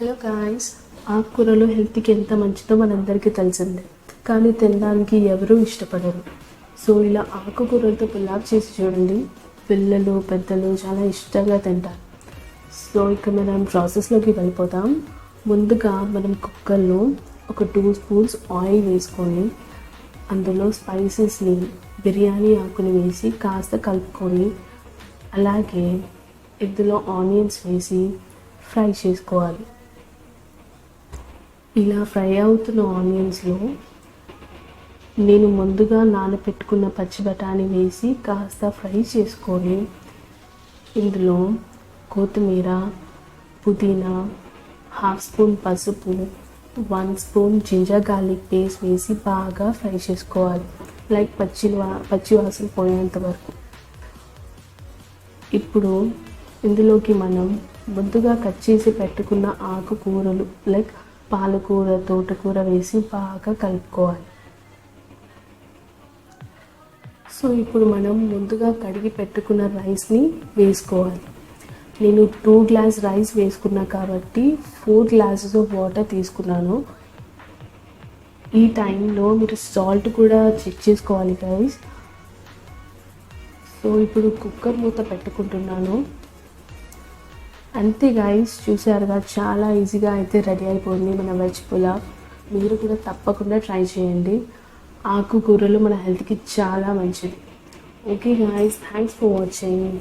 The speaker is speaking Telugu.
హలో గాయస్ ఆకుకూరలు హెల్త్కి ఎంత మంచిదో మనందరికీ తెలిసిందే కానీ తినడానికి ఎవరూ ఇష్టపడరు. సో ఇలా ఆకుకూరలతో పులావ్ చేసి చూడండి. పిల్లలు పెద్దలు చాలా ఇష్టంగా తింటారు. సో ఇక మనం ప్రాసెస్లోకి వెళ్ళిపోతాం ముందుగా మనం కుక్కర్లో ఒక టూ స్పూన్స్ ఆయిల్ వేసుకొని అందులో స్పైసెస్ని బిర్యానీ ఆకుని వేసి కాస్త కలుపుకొని అలాగే ఇందులో ఆనియన్స్ వేసి ఫ్రై చేసుకోవాలి. ఇలా ఫ్రై అవుతున్న ఆనియన్స్లో నేను ముందుగా నానబెట్టుకున్న పచ్చి బఠానీ వేసి కాస్త ఫ్రై చేసుకొని ఇందులో కొత్తిమీర పుదీనా హాఫ్ స్పూన్ పసుపు one spoon ginger garlic paste వేసి బాగా ఫ్రై చేసుకోవాలి. లైక్ పచ్చి పచ్చి వాసన పోయేంత వరకు. ఇప్పుడు ఇందులోకి మనం ముందుగా కట్ చేసి పెట్టుకున్న ఆకుకూరలు లైక్ పాలకూర తోటకూర వేసి బాగా కలుపుకోవాలి. సో ఇప్పుడు మనం ముందుగా కడిగి పెట్టుకున్న రైస్ని వేసుకోవాలి. నేను టూ గ్లాస్ రైస్ వేసుకున్నా కాబట్టి ఫోర్ గ్లాసెస్ ఆఫ్ వాటర్ తీసుకున్నాను. ఈ టైంలో మీరు సాల్ట్ కూడా చెక్ చేసుకోవాలి గైస్ సో ఇప్పుడు కుక్కర్ మూత పెట్టుకుంటున్నాను. అంతే గాయస్ చూసారుగా చాలా ఈజీగా అయితే రెడీ అయిపోయింది మన వెజ్ పులావ్. మీరు కూడా తప్పకుండా ట్రై చేయండి. ఆకుకూరలు మన హెల్త్కి చాలా మంచిది. Okay guys thanks for watching